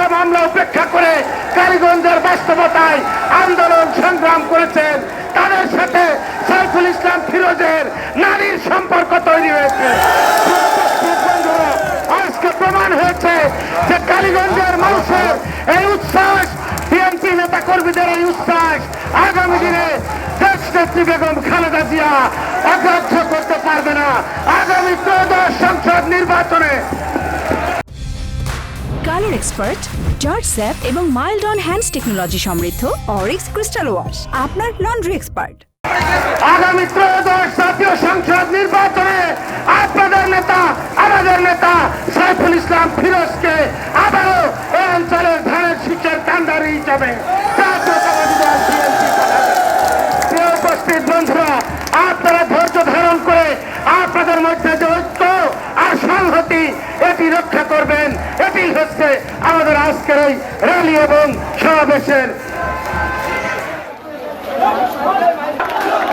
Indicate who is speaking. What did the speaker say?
Speaker 1: হামলা মামলা উপেক্ষা করে কালীগঞ্জের বাস্তবতায় আন্দোলন সংগ্রাম করেছেন। তাদের সাথে সাইফুল ইসলাম ফিরোজের নারীর সম্পর্ক তৈরি হয়েছে। আজকে প্রমাণ হয়েছে যে কালীগঞ্জের মানুষের এই উচ্ছ্বাস, বিএনপি নেতা কর্মীদের এই উচ্ছ্বাস আগামী দিনে দেশ নেত্রী বেগম খালেদা জিয়া অগ্রাহ্য করতে পারবে না। আগামী ত্রয়োদশ সংসদ নির্বাচনে
Speaker 2: কালার এক্সপার্ট জর্জ স্যাপ এবং মাইল্ড অন হ্যান্ডস টেকনোলজি সমৃদ্ধ অরিক্স ক্রিস্টাল ওয়াশ আপনার লন্ড্রি এক্সপার্ট
Speaker 1: আগামী ত্রয়োদশ জাতীয় সংসদ নির্বাচনে আপনাদের নেতা, আমাদের নেতা সাইফুল ইসলাম ফিরোজকে আবারও এই অঞ্চলের ধানের শীষের কান্দারি হিসাবে উপস্থিত বন্ধুরা, আপনারা ধৈর্য ধারণ করে আপনাদের মধ্যে যে ঐক্য আর সংহতি এটি রক্ষা করবেন। এটি হচ্ছে আমাদের আজকের এই র্যালি এবং সমাবেশের